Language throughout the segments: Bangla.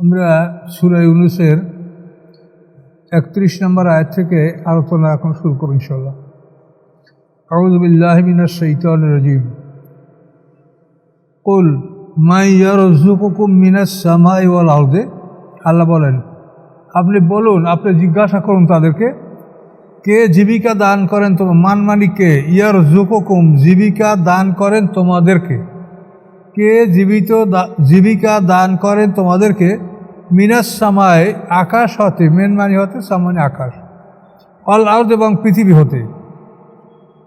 আমরা সুরাই ইউনুসের একত্রিশ নম্বর আয়াত থেকে আলোচনা এখন শুরু করব ইনশাল্লাহ কুল সামাই ওয়াল আল্লাহ বলেন, আপনি বলুন, আপনি জিজ্ঞাসা করুন তাদেরকে, কে জীবিকা দান করেন তোমার মানমানি কে? ইয়ার জুকুকুম জীবিকা দান করেন তোমাদেরকে। কে জীবিত জীবিকা দান করেন তোমাদেরকে? মিনাস সামায় আকাশ হতে মেন মানি হতে সামান্য আকাশ। অল আউট এবং পৃথিবী হতে।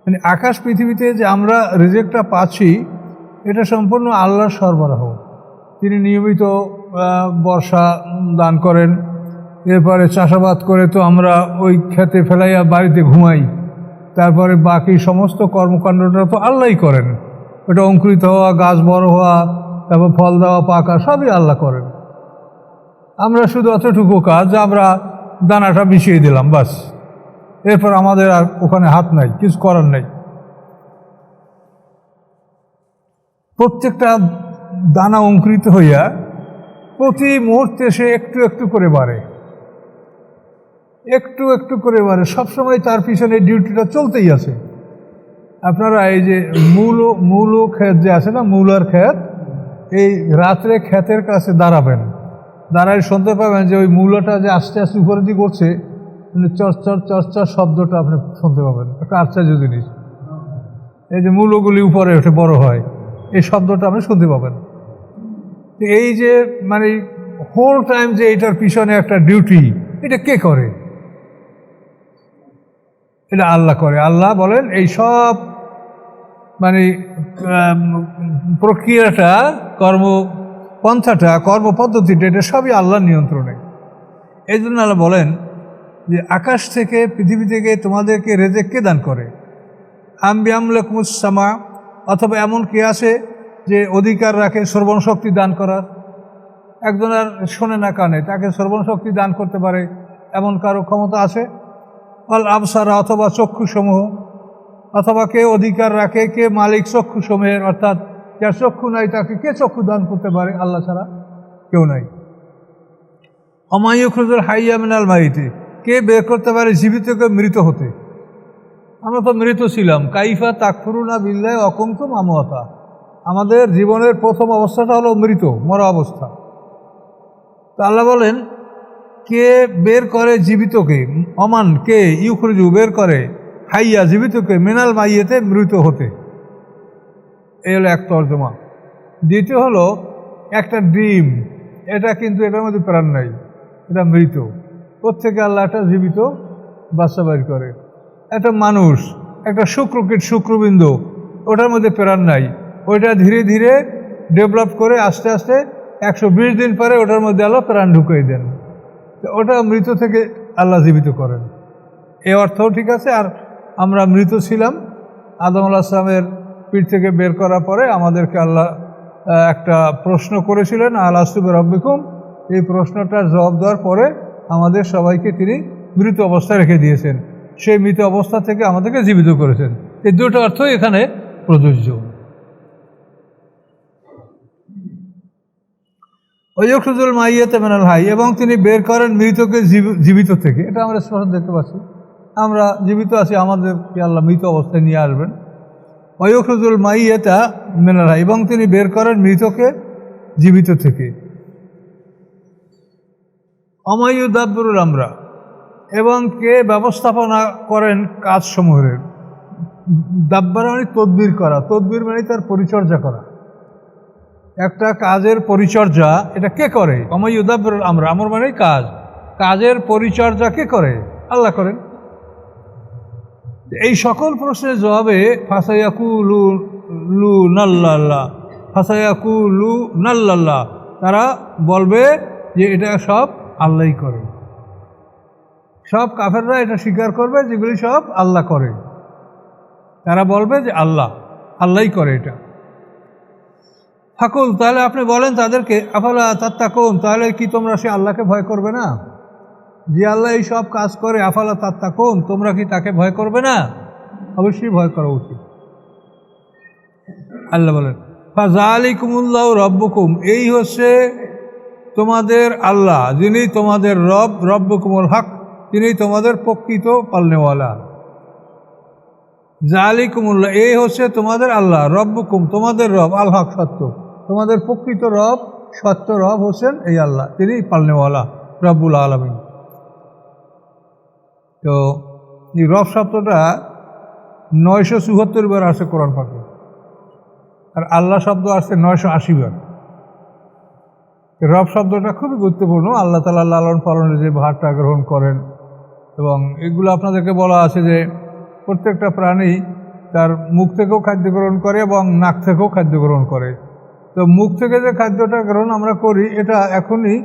মানে আকাশ পৃথিবীতে যে আমরা রিজেক্টটা পাচ্ছি, এটা সম্পূর্ণ আল্লাহর সরবরাহ। তিনি নিয়মিত বর্ষা দান করেন। এরপরে চাষাবাদ করে তো আমরা ওই খেতে ফেলাইয়া বাড়িতে ঘুমাই। তারপরে বাকি সমস্ত কর্মকাণ্ডটা তো আল্লাহই করেন। ওটা অঙ্কুরিত হওয়া, গাছ বড় হওয়া, তারপর ফল দেওয়া, পাকা, সবই আল্লাহ করেন। আমরা শুধু অতটুকু কাজ, আমরা দানাটা মিশিয়ে দিলাম, বাস। এরপর আমাদের আর ওখানে হাত নাই, কিছু করার নেই। প্রত্যেকটা দানা অঙ্কুরিত হইয়া প্রতি মুহূর্তে সে একটু একটু করে বাড়ে। একটু একটু করে বাড়ে। সবসময় তার পিছনে ডিউটিটা চলতেই আছে। আপনারা এই যে মূল মূল ক্ষেত যে আছে না, মূলার ক্ষেত, এই রাত্রে ক্ষেতের কাছে দাঁড়াবেন। দাঁড়ায় শুনতে পাবেন যে ওই মূলাটা যে আস্তে আস্তে উপরের দিকে করছে মানে চরচর চরচর শব্দটা আপনি শুনতে পাবেন। একটা আশ্চর্য জিনিস। এই যে মূলগুলি উপরে ওঠে বড় হয়, এই শব্দটা আপনি শুনতে পাবেন। এই যে মানে হোল টাইম যে এটার পিছনে একটা ডিউটি এটা কে করে? এটা আল্লাহ করে। আল্লাহ বলেন, এই সব মানে প্রক্রিয়াটা কর্ম পন্থাটা কর্মপদ্ধতিটা এটা সবই আল্লাহর নিয়ন্ত্রণে। এই জন্য আল্লাহ বলেন যে, আকাশ থেকে পৃথিবী থেকে তোমাদেরকে রেজেক কে দান করে? আম্বিয়ামুসামা অথবা এমন কে আছে যে অধিকার রাখে শক্তি দান করার? একজন আর শোনে না কানে, তাকে শক্তি দান করতে পারে এমন কারও ক্ষমতা আছে? অল আবসারা অথবা চক্ষুসমূহ, অথবা কে অধিকার রাখে, কে মালিক চক্ষুসমূহের, অর্থাৎ যার চক্ষু নাই, তাকে কে চক্ষু দান করতে পারে? আল্লাহ ছাড়া কেউ নাই। অমায়ুখরুজুল হাইয়া মিনাল মাইতে, কে বের করতে পারে জীবিতকে মৃত হতে? আমরা তো মৃত ছিলাম। কাইফা তাকফুরুনা বিল্লায় অকঙ্কুম মামতা আমাদের জীবনের প্রথম অবস্থাটা হলো মৃত, মরা অবস্থা। তো আল্লাহ বলেন, কে বের করে জীবিতকে অমান কে ইউখরুজু বের করে? হাইয়া জীবিতকে মেনাল মাইয়েতে মৃত হতে। এই হলো এক তর্জমা। দ্বিতীয় হলো একটা ডিম। এটা কিন্তু এটার মধ্যে প্রাণ নাই। এটা মৃত। প্রত্যেকে আল্লাহ একটা জীবিত বাচ্চা বের করে। একটা মানুষ, একটা শুক্রকীট শুক্রবিন্দু, ওটার মধ্যে প্রাণ নাই। ওইটা ধীরে ধীরে ডেভেলপ করে আস্তে আস্তে একশো বিশ দিন পরে ওটার মধ্যে আল্লাহ প্রাণ ঢুকিয়ে দেন। তো ওটা মৃত থেকে আল্লাহ জীবিত করেন। এ অর্থও ঠিক আছে। আর আমরা মৃত ছিলাম। আদম আল্লাহ আসলামের পিঠ থেকে বের করার পরে আমাদেরকে আল্লাহ একটা প্রশ্ন করেছিলেন আল্লাহ সুবের রব্বিকুম এই প্রশ্নটার জবাব দেওয়ার পরে আমাদের সবাইকে তিনি মৃত অবস্থায় রেখে দিয়েছেন। সেই মৃত অবস্থা থেকে আমাদেরকে জীবিত করেছেন। এই দুটো অর্থই এখানে প্রযোজ্য। ওয়কুজুল মাইয়াতে মেনাল হাই এবং তিনি বের করেন মৃতকে জীব- জীবিত থেকে। এটা আমরা স্পষ্ট দেখতে পাচ্ছি। আমরা জীবিত আছি, আমাদেরকে আল্লাহ মৃত অবস্থায় নিয়ে আসবেন। ওয়কুজুল মাইয়াতা হাই, এবং তিনি বের করেন মৃতকে জীবিত থেকে। অমায়ুদাব্বরুল আমরা, এবং কে ব্যবস্থাপনা করেন কাজসমূহের? দাব্বার মানে তদবির করা। তদবির মানে তার পরিচর্যা করা। একটা কাজের পরিচর্যা, এটা কে করে? অমায়ুদাব্বর আমরা। আমার মানে কাজ। কাজের পরিচর্যা কে করে? আল্লাহ করেন। এই সকল প্রশ্নের জবাবে ফাসাইয়াকু লু নাল্লাল্লাহ ফাসাইয়াকু লু নাল্লাল্লাহ তারা বলবে যে এটা সব আল্লাহই করে। সব কাফেররা এটা স্বীকার করবে যেগুলি সব আল্লাহ করে। তারা বলবে যে আল্লাহ, আল্লাহই করে এটা। ফাকুল, তাহলে আপনি বলেন তাদেরকে, আফালা তাত্তাকুন, তাহলে কি তোমরা সে আল্লাহকে ভয় করবে না? যে আল্লাহ এই সব কাজ করে, আফালা তাত্তাকুন, তোমরা কি তাকে ভয় করবে না? অবশ্যই ভয় করা উচিত। আল্লাহ বলেন ফাজা আলিকুমুল্লাহ রব্বকুম এই হচ্ছে তোমাদের আল্লাহ, যিনি তোমাদের রব রব্ব কুমল হক, তিনি তোমাদের প্রকৃত পালনেওয়ালা। জালিকুমুল্লাহ এই হচ্ছে তোমাদের আল্লাহ, রব্বকুম, তোমাদের রব, আল হক সত্য। তোমাদের প্রকৃত রব, সত্য রব হোসেন এই আল্লাহ, তিনি পালনেওয়ালা, রব্বুল আলমিন। তো এই রব শব্দটা নয়শো চুয়াত্তর বার আসে কোরআন পাকে। আর আল্লাহ শব্দ আসছে নয়শো আশি বার। রব শব্দটা খুবই গুরুত্বপূর্ণ। আল্লাহ তালা লালন পালনের যে ভারটা গ্রহণ করেন এবং এগুলো আপনাদেরকে বলা আছে যে প্রত্যেকটা প্রাণী তার মুখ থেকেও খাদ্য গ্রহণ করে এবং নাক থেকেও খাদ্য গ্রহণ করে। তো মুখ থেকে যে খাদ্যটা গ্রহণ আমরা করি, এটা এখনই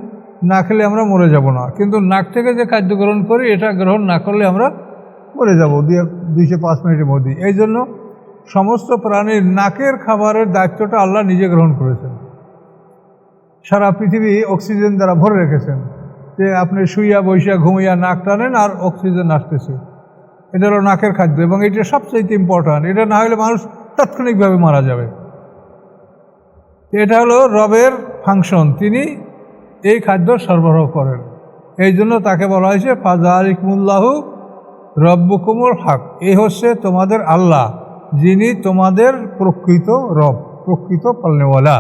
না খেলে আমরা মরে যাব না। কিন্তু নাক থেকে যে খাদ্য গ্রহণ করি, এটা গ্রহণ না করলে আমরা মরে যাব। দুইশো পাঁচ মিনিটের মধ্যে। এই জন্য সমস্ত প্রাণীর নাকের খাবারের দায়িত্বটা আল্লাহ নিজে গ্রহণ করেছেন। সারা পৃথিবী অক্সিজেন দ্বারা ভরে রেখেছেন। যে আপনি শুইয়া বৈশা ঘুমিয়া নাক টানেন আর অক্সিজেন আসতেছে। এটা হলো নাকের খাদ্য এবং এটা সবচেয়ে ইম্পর্ট্যান্ট এটা না হলে মানুষ তাৎক্ষণিকভাবে মারা যাবে। এটা হলো রবের ফাংশন তিনি এই খাদ্য সরবরাহ করেন। এই জন্য তাকে বলা হয়েছে ফাজা আলিকমুল্লাহু রব্বকুমুল হক। এই হচ্ছে তোমাদের আল্লাহ, যিনি তোমাদের প্রকৃত রব, প্রকৃত পালনেওয়ালা।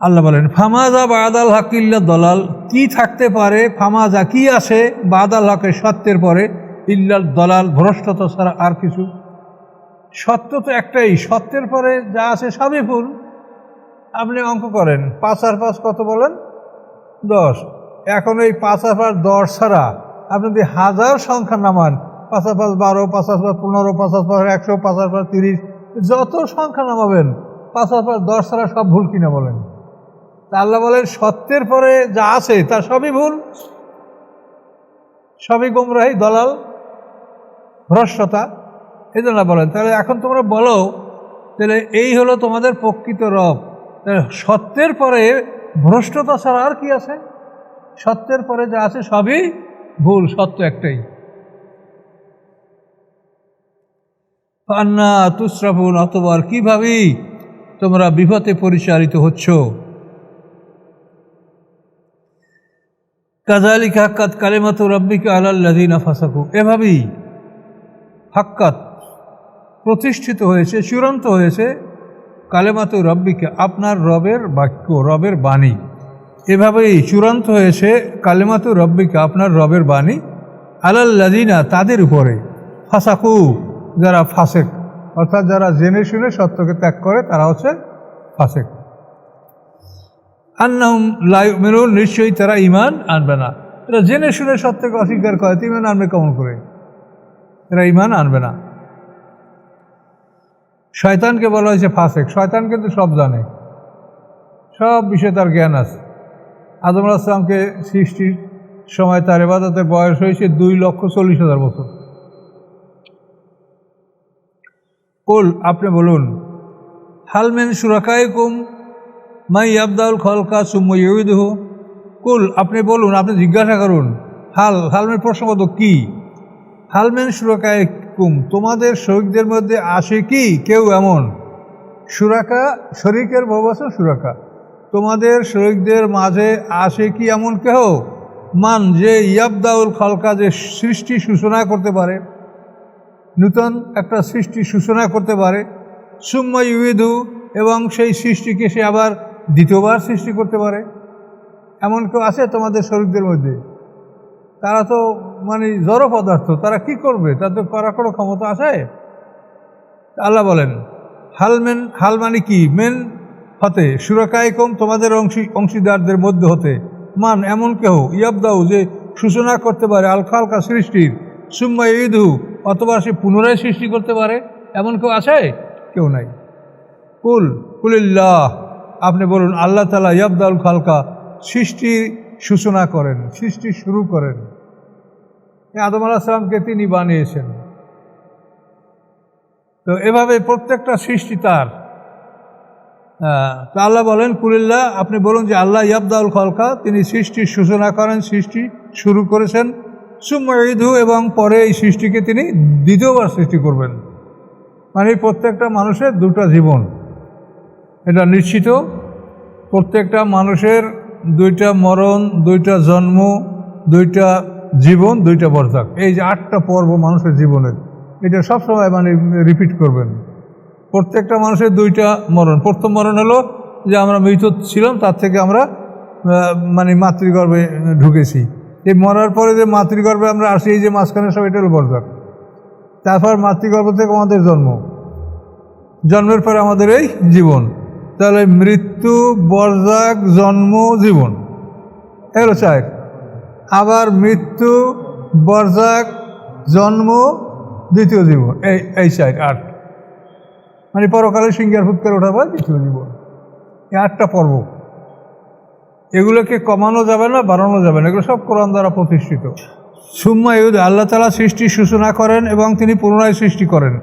আল্লাহ বলেন ফামাজা বাদাল হাকিল্লা দলাল। কি থাকতে পারে ফামাজা কি আসে বাদাল হকের সত্যের পরে ইল্লাল দলাল, ভ্রষ্টতা ছাড়া আর কিছু? সত্য তো একটাই, সত্যের পরে যা আছে সবই ভুল। আপনি অঙ্ক করেন, পাঁচ আর পাঁচ কত বলেন? দশ। এখন এই পাঁচ আর পাঁচ দশ ছাড়া আপনি যদি হাজার সংখ্যা নামান, পাঁচ আর পাঁচ বারো, পাঁচ আর পাঁচ পনেরো, পাঁচ আর পাঁচ একশো, পাঁচ আর পাঁচ তিরিশ, যত সংখ্যা নামাবেন, পাঁচ আর পাঁচ দশ ছাড়া সব ভুল কিনা বলেন? তা আল্লাহ বলেন, সত্যের পরে যা আছে তা সবই ভুল। সবই গোমরাহি, দলাল, ভ্রষ্টতা, এই জন্য বলেন। তাহলে এখন তোমরা বলো, তাহলে এই হলো তোমাদের প্রকৃত রব। সত্যের পরে ভ্রষ্টতা ছাড়া আর কি আছে? সত্যের পরে যা আছে সবই ভুল, সত্য একটাই। পান্না তুসরাফুন, অতবার কীভাবেই তোমরা বিপথে পরিচালিত হচ্ছ? কাজালিক হাক্কাত কালেমাত রব্বিকে আলাল্লাদিনা ফাসাকু। এভাবেই হাক্কাত প্রতিষ্ঠিত হয়েছে, চূড়ান্ত হয়েছে। কালেমাত রব্বিকে, আপনার রবের বাক্য, রবের বাণী। এভাবেই চূড়ান্ত হয়েছে কালেমাতু রব্বিকে, আপনার রবের বাণী। আলাল্লাদিনা তাদের উপরে। ফাসাকু, যারা ফাসেক, অর্থাৎ যারা জেনে শুনে সত্যকে ত্যাগ করে, তারা হচ্ছে ফাসেক। আন্নাহম লাই মেরুন নিশ্চয়ই তারা ইমান আনবে না। এরা জেনে শুনে সত্যকে অস্বীকার করে, তো ইমান আনবে কেমন করে? এরা ইমান আনবে না। শয়তানকে বলা হয়েছে ফাসেক। শয়তান কিন্তু সব জানে। সব বিষয়ে তার জ্ঞান আছে। আদম আসলামকে সৃষ্টির সময় তার এবাদতের বয়স হয়েছে দুই লক্ষ চল্লিশ হাজার বছর। কুল, আপনি বলুন হালমেন সুরাকাই কুম মাই আবদাউল খলকা সুময়ুদহ কুল, আপনি বলুন, আপনি জিজ্ঞাসা করুন, হাল হালমেন প্রসঙ্গত কি? হালমেন সুরাকায় কুম তোমাদের শরিকদের মধ্যে আসে কি? কেউ এমন? সুরাকা, শরিকের বহুবছর সুরাকা। তোমাদের শরিকদের মাঝে আসে কি এমন কেহ? মান যে ইয়াবদাউল খলকা যে সৃষ্টি সূচনা করতে পারে। নূতন একটা সৃষ্টি সূচনা করতে পারে। সুম্মা ইউদু এবং সেই সৃষ্টিকে সে আবার দ্বিতীয়বার সৃষ্টি করতে পারে। এমন কেউ আছে তোমাদের শরীরদের মধ্যে? তারা তো মানে জড় পদার্থ, তারা কি করবে? তাদের করার কোনো ক্ষমতা আছে? আল্লাহ বলেন হালমেন হাল মানে কি? মেন হতে সুরকায় কম তোমাদের অংশী, অংশীদারদের মধ্যে হতে। মান এমন কেহ? ইয়াবদাউ, যে সূচনা করতে পারে আলখা আলকা সৃষ্টির। সুম্মা ঈদু অথবা সে পুনরায় সৃষ্টি করতে পারে। এমন কেউ আছে? কেউ নাই। কুল, কুলিল্লাহ, আপনি বলুন, আল্লাহ তালা ইয়াবদাউল খালকা সৃষ্টি সূচনা করেন, সৃষ্টি শুরু করেন। আদম আলাহিসামকে তিনি বানিয়েছেন। তো এভাবে প্রত্যেকটা সৃষ্টি তার। তো আল্লাহ বলেন, কুলিল্লাহ, আপনি বলুন যে আল্লাহ ইয়াবদাউল খলকা, তিনি সৃষ্টির সূচনা করেন, সৃষ্টি শুরু করেছেন। সুমঈদু এবং পরে এই সৃষ্টিকে তিনি দ্বিতীয়বার সৃষ্টি করবেন। মানে প্রত্যেকটা মানুষের দুটা জীবন। এটা নিশ্চিত। প্রত্যেকটা মানুষের দুইটা মরণ, দুইটা জন্ম, দুইটা জীবন দুইটা বরজাক। এই যে আটটা পর্ব মানুষের জীবনের এটা সবসময় মানে রিপিট করবেন। প্রত্যেকটা মানুষের দুইটা মরণ। প্রথম মরণ হলো যে আমরা মৃত ছিলাম, তার থেকে আমরা মানে মাতৃগর্ভে ঢুকেছি। এই মরার পরে যে মাতৃগর্ভে আমরা আসি, এই যে মাঝখানে সব এটা হলো বরজাক। তারপর মাতৃগর্ভ থেকে আমাদের জন্ম। জন্মের পরে আমাদের এই জীবন। তাহলে মৃত্যু, বরজাক, জন্ম, জীবন। এগুলো চার। আবার মৃত্যু বরজাক জন্ম, দ্বিতীয় জীবন। এই এই চার আট। মানে পরকালে সিঙ্গার ফুট করে ওঠা হয় দ্বিতীয় জীবন। এই আটটা পর্ব। এগুলোকে কমানো যাবে না, বাড়ানো যাবে না। এগুলো সব কোরআন দ্বারা প্রতিষ্ঠিত। সুম্মা ইউদ, আল্লাহ তালা সৃষ্টির সূচনা করেন এবং তিনি পুনরায় সৃষ্টি করেন।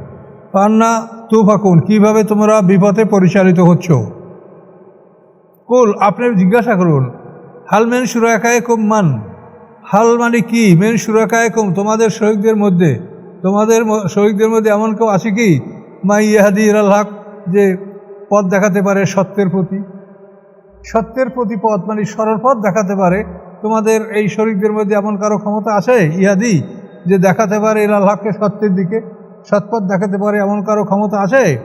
পান্না তুফাকুন, কীভাবে তোমরা বিপথে পরিচালিত হচ্ছ? কুল, আপনি জিজ্ঞাসা করুন, হাল মেন সুরাকায় কুম মান? হাল মানে কি? মেন সুরাকায় কুম, তোমাদের শহীদদের মধ্যে, তোমাদের শহীদদের মধ্যে এমন কেউ আছে কি? মা ইয়াহাদি ইরাল হক, যে পথ দেখাতে পারে সত্যের প্রতি। সত্যের প্রতি পথ মানে সরল পথ দেখাতে পারে। তোমাদের এই শরীরদের মধ্যে এমন কারও ক্ষমতা আছে? ইহাদি যে দেখাতে পারে ইলাল হককে সত্যের দিকে। সৎপথ দেখাতে পারে এমন কারও ক্ষমতা আছে?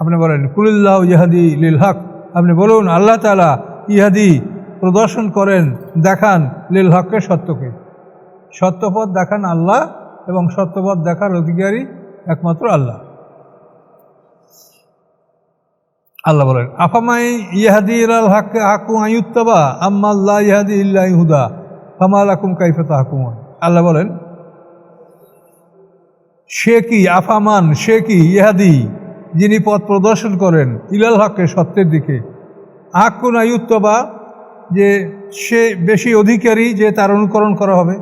আপনি বলেন, কুলিল্লাহ ইহাদি লিল হক। আপনি বলুন, আল্লাহ তালা ইহাদি প্রদর্শন করেন, দেখান লিল হককে, সত্যকে। সত্যপথ দেখান আল্লাহ এবং সত্যপথ দেখার অধিকারী একমাত্র আল্লাহ। আল্লাহ বলেন, আফামাই ইহাদি ইলাল হাক্কে হাকু আয়ুত্তাবা আম্মাল্লাহ ইহাদি ইল্লা ইহুদা ফামাল আকুম কাইফাতা হাকুমন আল্লাহ বলেন, সে কি আফামান, সে কি ইহাদি যিনি পথ প্রদর্শন করেন ইলাল হককে, সত্যের দিকে? হাক্কুন আয়ুত্তবা যে সে বেশি অধিকারী যে তার অনুকরণ করা হবে।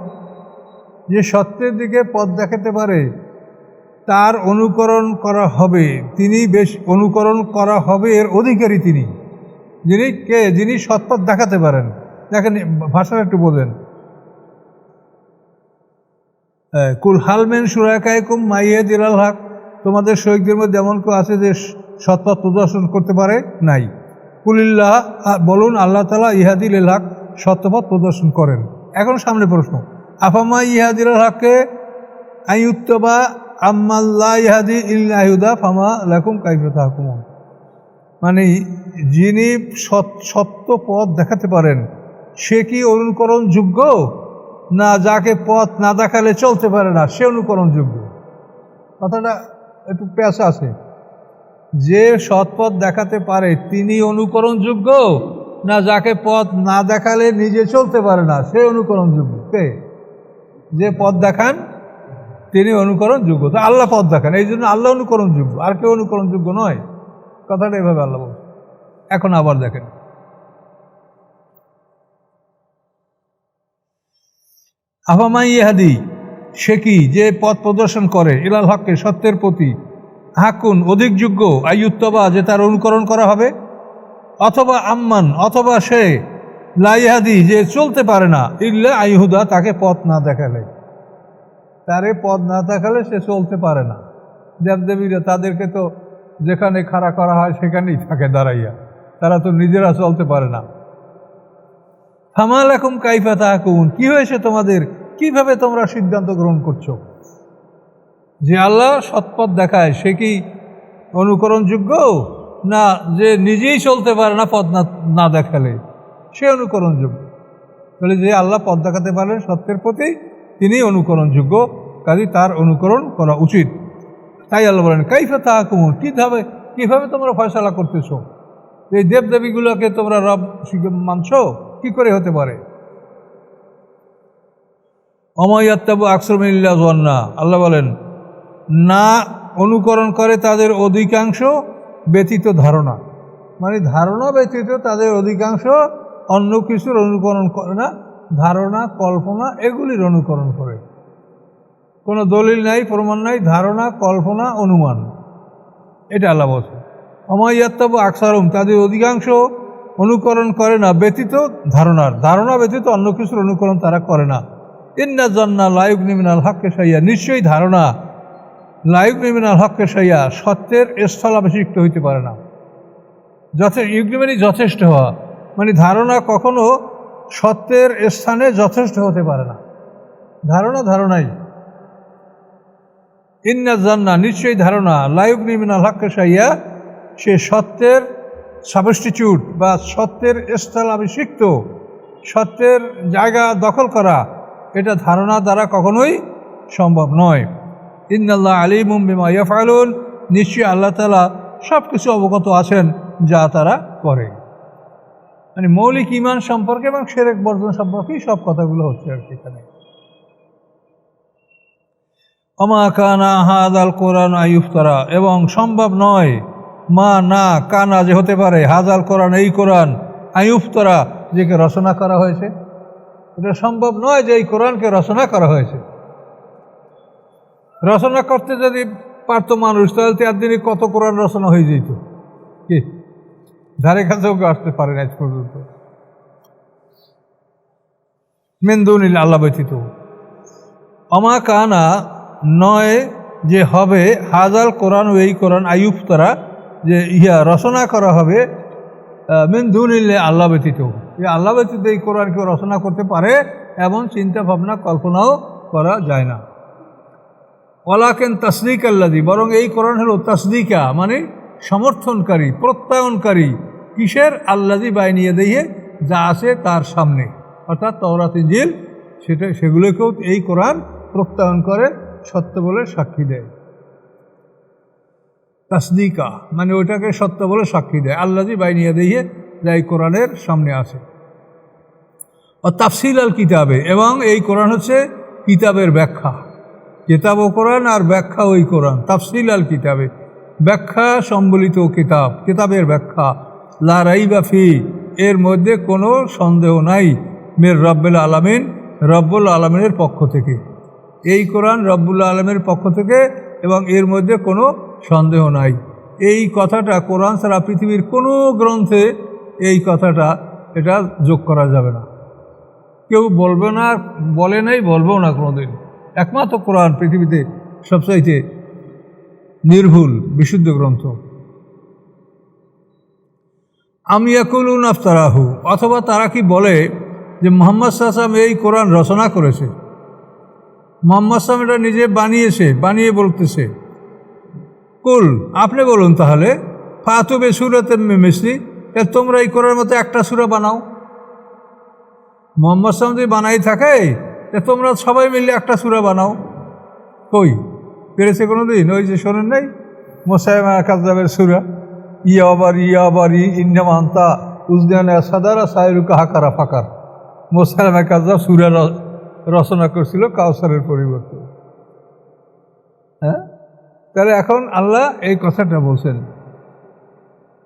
যে সত্যের দিকে পথ দেখাতে পারে, তার অনুকরণ করা হবে। তিনি বেশ অনুকরণ করা হবে, এর অধিকারী তিনি। যিনি কে? যিনি সৎপথ দেখাতে পারেন। দেখেন, ভাষাটা একটু বলেন কুল হালমেন সুরাকায়কুম মাইয়ে দিলাল হক। তোমাদের শহীদদের মধ্যে এমন কেউ আছে যে সৎপথ প্রদর্শন করতে পারে? নাই। কুলিল্লাহ বলুন আল্লাহ তালা ইহাদিল হক সত্যপথ প্রদর্শন করেন। এখন সামনে প্রশ্ন। আফামা ইহাদিল হককে আইউত্তবা আম্মাল্লা ইহাদি ইল্লাহুদা ফামা লাকুম কাইফতা হাকুমন মানে যিনি সত্য পথ দেখাতে পারেন, সে কি অনুকরণযোগ্য? না, যাকে পথ না দেখালে চলতে পারে না, সে অনুকরণযোগ্য। কথাটা একটু পেশা আছে। যে সৎপথ দেখাতে পারে, তিনি অনুকরণযোগ্য? না, যাকে পথ না দেখালে নিজে চলতে পারে না, সে অনুকরণযোগ্য। কে? যে পথ দেখান, তিনি অনুকরণযোগ্য। তো আল্লাহ পথ দেখান, এই জন্য আল্লাহ অনুকরণযোগ্য। আর কেউ অনুকরণযোগ্য নয়। কথাটা এভাবে আল্লাহ বলছে। এখন আবার দেখেন। আফামাই ইহাদি সে কি? যে পথ প্রদর্শন করে, ইলাল হককে, সত্যের প্রতি। হাকুন অধিক যোগ্য আয়ুত্তবা যে তার অনুকরণ করা হবে। অথবা আম্মান, অথবা সে লাইহাদি, যে চলতে পারে না। ইল্লা আইহুদা তাকে পথ না দেখালে। তারে পথ না দেখালে সে চলতে পারে না। দেবদেবীরা তাদেরকে তো যেখানে খাড়া করা হয়, সেখানেই থাকে দাঁড়াইয়া। তারা তো নিজেরা চলতে পারে না। ফামাল এখন কাইফা তাহাকুন, কি হয়েছে তোমাদের? কীভাবে তোমরা সিদ্ধান্ত গ্রহণ করছ? যে আল্লাহ সৎপথ দেখায়, সে কি অনুকরণযোগ্য? না, যে নিজেই চলতে পারে না পথ না দেখালে, সে অনুকরণযোগ্য। তাহলে যে আল্লাহ পথ দেখাতে পারেন সত্যের প্রতি, তিনি অনুকরণযোগ্য কাজে তার অনুকরণ করা উচিত। তাই আল্লাহ বলেন, কাইফা তাহাকুমুন কীভাবে কীভাবে তোমরা ফয়সালা করতেছো? এই দেবদেবীগুলোকে তোমরা রব মানছ? কি করে হতে পারে? অময়াত্তাবু আকসরমিল্লা জন্না আল্লাহ বলেন না অনুকরণ করে তাদের অধিকাংশ ব্যতীত ধারণা। মানে ধারণা ব্যতীত তাদের অধিকাংশ অন্য কিছুর অনুকরণ করে না, ধারণা, কল্পনা এগুলির অনুকরণ করে। কোনো দলিল নাই, প্রমাণ নাই, ধারণা, কল্পনা, অনুমান। এটা আল্লাহ বলছে। অমাইয়াত্তাবু আকসারুম, তাদের অধিকাংশ অনুকরণ করে না, ব্যতীত ধারণার। ধারণা ব্যতীত অন্য কিছুর অনুকরণ তারা করে না। ইন্না জন্না লায়ুক নিমিনাল হককে সাইয়া নিশ্চয়ই ধারণা লায়ুক নিমিনাল হককে সাইয়া সত্যের স্থলাভিষিক্ত হইতে পারে না। যথেষ্ট ইউগ্নি মানে যথেষ্ট হওয়া। মানে ধারণা কখনো সত্যের স্থানে যথেষ্ট হতে পারে না। ধারণা ধারণাই। ইন্না জান্না নিশ্চয়ই ধারণা লায়ুক নিমিনাল হাক্কা সাইয়া সে সত্যের সাবস্টিটিউট বা সত্যের স্থল আবিষিক্ত সত্যের জায়গা দখল করা, এটা ধারণা দ্বারা কখনোই সম্ভব নয়। ইন্নাল্লাহ আলিমুম বিমা ইয়াফআলুন। নিশ্চয়ই আল্লাহ তালা সব কিছু অবগত আছেন যা তারা করে। মানে মৌলিক ইমান সম্পর্কে এবং সেরেক বর্জন সম্পর্কেই সব কথাগুলো হচ্ছে আর কি এখানে। অমা কানা হাদ আল কোরআন আইফতারা এবং সম্ভব নয়, মা না কানা যে হতে পারে হাজ আল কোরআন এই কোরআন আইফতারা যেকে রচনা করা হয়েছে। এটা সম্ভব নয় যে এই কোরআনকে রচনা করা হয়েছে। রচনা করতে যদি পারতো মানুষ, তাহলে তো একদিনে কত কোরআন রচনা হয়ে যেত। কি? ধারে কাছেও কেউ আসতে পারে না আজ পর্যন্ত। মেন্দুনিল আল্লাহ ব্যতীত। অমা কানা নয় যে হবে, হাজাল কোরআন ও এই কোরআন আয়ুব তারা যে ইহা রচনা করা হবে মেন্দুনিল্লে আল্লাহ ব্যতীত। এই আল্লাহ ব্যতীত এই কোরআন কেউ রচনা করতে পারে, এমন চিন্তা ভাবনা কল্পনাও করা যায় না। ওলাকেন তসদিক আল্লাদি বরং এই কোরআন হলো তসদিকা মানে সমর্থনকারী, প্রত্যয়নকারী, কিসের? আল্লাদি বাইনিয়ে দিয়ে যা আছে তার সামনে। অর্থাৎ তওরাত ইঞ্জিল সেটা, সেগুলোকেও এই কোরআন প্রত্যয়ন করে, সত্য বলে সাক্ষী দেয়। তাসদিকা মানে ওইটাকে সত্য বলে সাক্ষী দেয়। আল্লাদি বাইনিয়ে দিয়ে যা এই কোরআনের সামনে আছে। ও তাফসিল আল কিতাবে এবং এই কোরআন হচ্ছে কিতাবের ব্যাখ্যা। কিতাব ও কোরআন আর ব্যাখ্যা ওই কোরআন। তাফসিল আল কিতাবে। ব্যাখ্যা সম্বলিত কিতাব। কিতাবের ব্যাখ্যা। লারাই বাফি এর মধ্যে কোনো সন্দেহ নাই মের রব্বুল আলমিন, রব্বুল আলমিনের পক্ষ থেকে। এই কোরআন রব্বুল আলমের পক্ষ থেকে এবং এর মধ্যে কোনো সন্দেহ নাই। এই কথাটা কোরআন ছাড়া পৃথিবীর কোনো গ্রন্থে এই কথাটা, এটা যোগ করা যাবে না। কেউ বলবে না, বলে নাই, বলবেও না কোনোদিন। একমাত্র কোরআন পৃথিবীতে সবচাইতে নির্ভুল, বিশুদ্ধ গ্রন্থ। আমি একুলুন আফতারাহু, অথবা তারা কি বলে যে মোহাম্মদ সাহসাম এই কোরআন রচনা করেছে? মোহাম্মদ সাহসাম এটা নিজে বানিয়েছে, বানিয়ে বলতেছে। কুল, আপনি বলুন তাহলে, ফাতু বেসুরাতে মিসলি তোমরা এই কোরআন মতো একটা সুরা বানাও। মোহাম্মদ সাহসাম যদি বানাই থাকে তোমরা সবাই মিলে একটা সুরা বানাও। কই? পেরেছে কোনো দিন ওই যে শোনেন নাই? মোসাইম কাজাবের সুরা। ইয়া আবার ইয়া আবার ই ইন্নামান্তা উজদান সাদারা সাইরুকা হাকারা ফাকার। মোসাইম কাজাব সুরা রচনা করছিল কাউসারের পরিবর্তে। হ্যাঁ? তাহলে এখন আল্লাহ এই কথাটা বলছেন।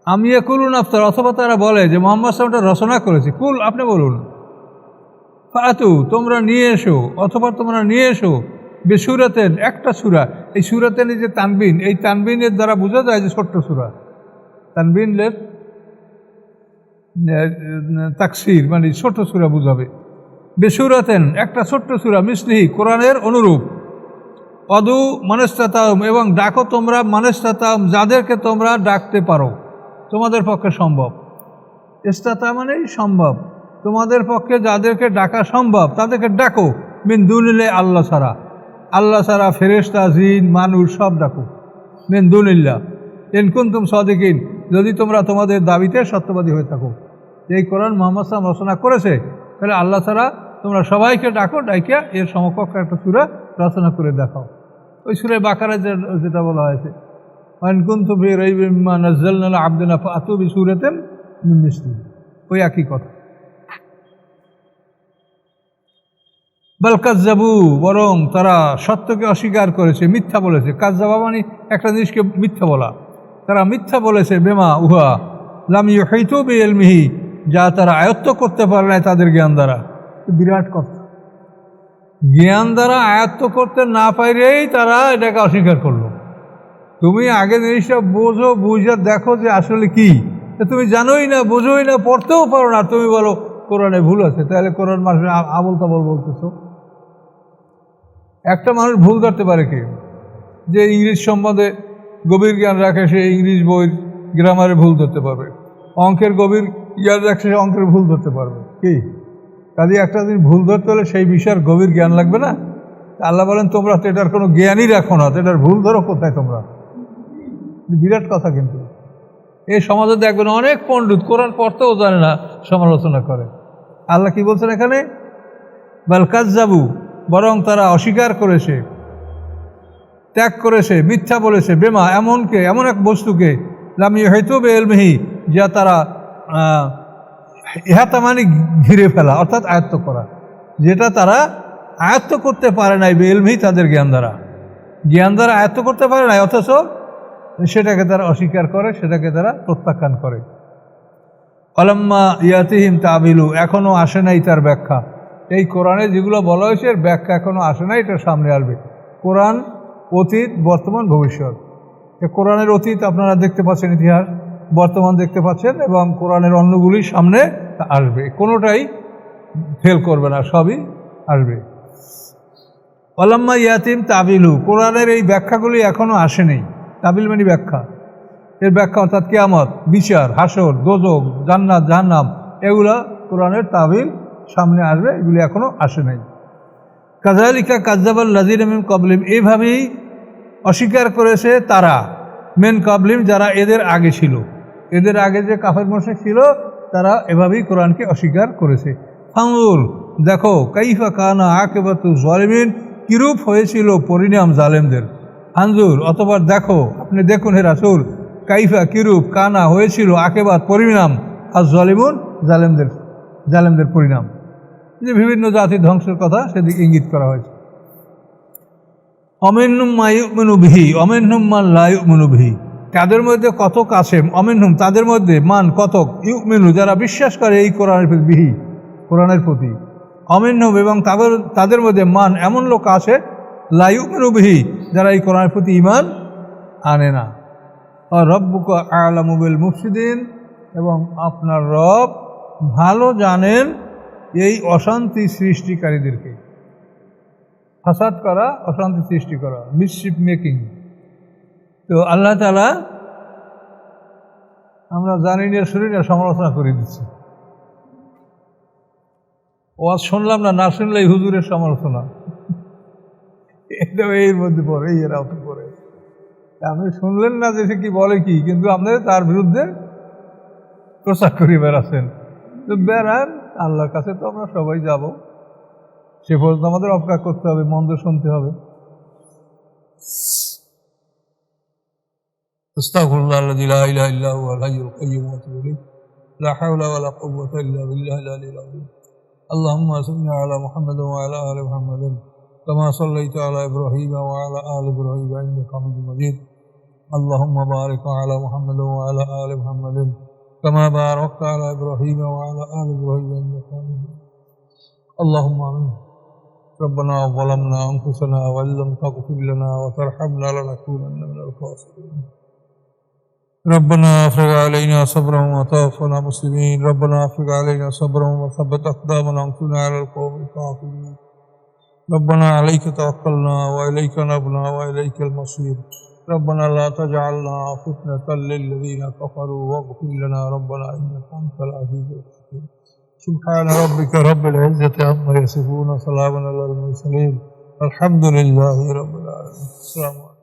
আমি কুলুন আফতার, অথবা তারা বলে যে, মোহাম্মদ সাহেবটা রচনা করেছে। কুল, আপনি বলুন। ফাতু, তোমরা নিয়ে এসো, অথবা তোমরা নিয়ে এসো। বেসুরাতেন একটা সুরা। এই সুরাতেন যে তানবিন, এই তানবিনের দ্বারা বোঝা যায় যে ছোট্ট সুরা। তানবিনের তাকসির মানে ছোট সুরা বুঝাবে। বেসুরাতেন একটা ছোট্ট সুরা মিসলি কোরআনের অনুরূপ। অদু মানস্তাতাম, এবং ডাকো তোমরা মানস্তাতাম, যাদেরকে তোমরা ডাকতে পারো। তোমাদের পক্ষে সম্ভব। ইস্তাতা মানেই সম্ভব। তোমাদের পক্ষে যাদেরকে ডাকা সম্ভব, তাদেরকে ডাকো। মিন দুনিলে আল্লাহ ছাড়া। আল্লাহ ছাড়া ফেরেস্তা জিন, মানুষ সব ডাকো। মিন দুনিল্লা এনকুন তুম সদিকিন। যদি তোমরা তোমাদের দাবিতে সত্যবাদী হয়ে থাকো। এই কোরআন মোহাম্মদ সালাম রচনা করেছে, তাহলে আল্লাহ ছাড়া তোমরা সবাইকে ডাকো, ডাইকে এর সমকক্ষ একটা সুরা রচনা করে দেখাও। ওই সুরে বাকারা যেটা বলা হয়েছে নজল আবদিনা আতুবি সুরেতেন মিসলি। ওই একই কথা। বল বরং তারা সত্যকে অস্বীকার করেছে, মিথ্যা বলেছে। কাজাবা মানে একটা জিনিসকে মিথ্যা বলা। তারা মিথ্যা বলেছে, বেমা উহা লামি হইতো বে এলমিহি যা তারা আয়ত্ত করতে পারে না তাদের জ্ঞান দ্বারা। বিরাট কথা। জ্ঞান দ্বারা আয়ত্ত করতে না পাইলেই তারা এটাকে অস্বীকার করল। তুমি আগে জিনিসটা বোঝো, বুঝে দেখো যে আসলে কি। তুমি জানোই না, বোঝোই না, পড়তেও পারো না। তুমি বলো, কোরআনে ভুল আছে। তাহলে কোরআন মানুষ আবল তাবল বলতেছো। একটা মানুষ ভুল ধরতে পারে কি? যে ইংলিশ সম্বন্ধে গভীর জ্ঞান রাখে, সে ইংলিশ বইয়ের গ্রামারে ভুল ধরতে পারবে। অঙ্কের গভীর জ্ঞান রাখছে সে অঙ্কের ভুল ধরতে পারবে। কি? কাজে একটা দিন ভুল ধরতে হলে সেই বিষয়ের গভীর জ্ঞান লাগবে না। আল্লাহ বলেন, তোমরা তো এটার কোনো জ্ঞানই রাখো না। তো এটার ভুল ধরো কোথায় তোমরা? বিরাট কথা কিন্তু। এই সমাজে দেখবেন অনেক পণ্ডিত, কোরআন পড়তেও জানে না, সমালোচনা করে। আল্লাহ কি বলছেন এখানে? বালকাজ যাবু বরং তারা অস্বীকার করেছে, ত্যাগ করেছে, মিথ্যা বলেছে, বেমা, এমনকে, এমন এক বস্তুকে, লামি হয়তো বে যা তারা ইহাতা মানে ঘিরে ফেলা, অর্থাৎ আয়ত্ত করা, যেটা তারা আয়ত্ত করতে পারে নাই বে তাদের জ্ঞান দ্বারা। জ্ঞান দ্বারা আয়ত্ত করতে পারে নাই, অথচ সেটাকে তারা অস্বীকার করে, সেটাকে তারা প্রত্যাখ্যান করে। অলাম্মা ইয়াতিহিম তাবিলু এখনও আসে নাই তার ব্যাখ্যা। এই কোরআনে যেগুলো বলা হয়েছে, এর ব্যাখ্যা এখনও আসে না এটা সামনে আসবে। কোরআন, অতীত, বর্তমান, ভবিষ্যৎ। কোরআনের অতীত আপনারা দেখতে পাচ্ছেন, ইতিহাস বর্তমান দেখতে পাচ্ছেন, এবং কোরআনের অন্যগুলি সামনে আসবে। কোনোটাই ফেল করবে না, সবই আসবে। অলাম্মা ইয়াতিম তাবিলু, কোরআনের এই ব্যাখ্যাগুলি এখনও আসেনি তাবিল মানে ব্যাখ্যা। এর ব্যাখ্যা অর্থাৎ কেয়ামত, বিচার, হাসর, দোজক, জান্নাত, জাহান্নাম, এগুলা কোরআনের তাবিল সামনে আসবে, এগুলি এখনও আসে নাই। কাজালিকা কাজাবাল নাজির মিন কবলিম এইভাবেই অস্বীকার করেছে তারা, মেন কাবলিম যারা এদের আগে ছিল। এদের আগে যে কাফের মোশেক ছিল, তারা এভাবেই কোরআনকে অস্বীকার করেছে। ফাঙ্গুর দেখো, কাইফা কানা আকেবাতু জলিমিন, কিরূপ হয়েছিল পরিণাম জালেমদের? আঞ্জুর অতবার দেখো, আপনি দেখুন হে রাসুল, কাইফা কিরূপ, কানা হয়েছিল আকেবাত পরিণাম আর জলিমুন জালেমদের জালেমদের পরিণাম। যে বিভিন্ন জাতির ধ্বংসের কথা সেদিকে ইঙ্গিত করা হয়েছে। অমেন্নুম মায়ুমনুবিহি অমেন্নুম মান লায়ুমনুবিহি তাদের মধ্যে কতক আছে, অমেন্নুম, তাদের মধ্যে মান কতক, ইউমেনু, যারা বিশ্বাস করে এই কোরআনের প্রতি, বিহি, কোরআনের প্রতি। অমেন্নুম এবং তাদের তাদের মধ্যে মান এমন লোক আছে লায়ুমনুবিহি যারা এই কোরআনের প্রতি ইমান আনে না। রব্বুক আলামুবিল মুফসিদিন, এবং আপনার রব ভালো জানেন এই অশান্তি সৃষ্টিকারীদেরকে। ফাসাদ করা, অশান্তি সৃষ্টি করা, মিসশিপ মেকিং। তো আল্লাহ তালা আমরা জানি না, শুনি না, সমালোচনা করে দিচ্ছি। ওয়াজ শুনলাম না না শুনলে হুজুরের সমালোচনা। এটা এর মধ্যে পড়ে এই এরা পড়ে। আপনি শুনলেন না যে সে কি বলে কি, কিন্তু আপনাদের তার বিরুদ্ধে প্রচার করে বেড়াচ্ছেন তো বেড়ান আল্লাহর কাছে তো আমরা সবাই যাব সে পর্যন্ত আমাদের অপেক্ষা করতে হবে মন্দ শুনতে হবে استغفر الله الذي لا اله الا هو الحي القيوم واتوب اليه لا حول ولا قوه الا بالله العلي العظيم اللهم صل على محمد وعلى ال محمد كما صليت على ابراهيم وعلى ال ابراهيم انك حميد مجيد اللهم بارك على محمد وعلى ال محمد كما باركت على إبراهيم وعلى آل إبراهيم إنك حميد اللهم آمين. ربنا ظلمنا أنفسنا وإن لم تغفر لنا وترحمنا لنكونن من الخاسرين. ربنا افرغ علينا صبرا وتوفنا مسلمين. ربنا افرغ علينا صبرا وثبت أقدامنا وانصرنا على القوم الكافرين. ربنا عليك توكلنا وإليك نبنا وإليك المصير. ربنا لا تجعلنا فتنة للذين كفروا واغفر لنا ربنا إنك أنت العزيز الحكيم. سبحان ربك رب العزة عما يصفون سلام على المرسلين. الحمد لله رب العالمين. السلام عليكم.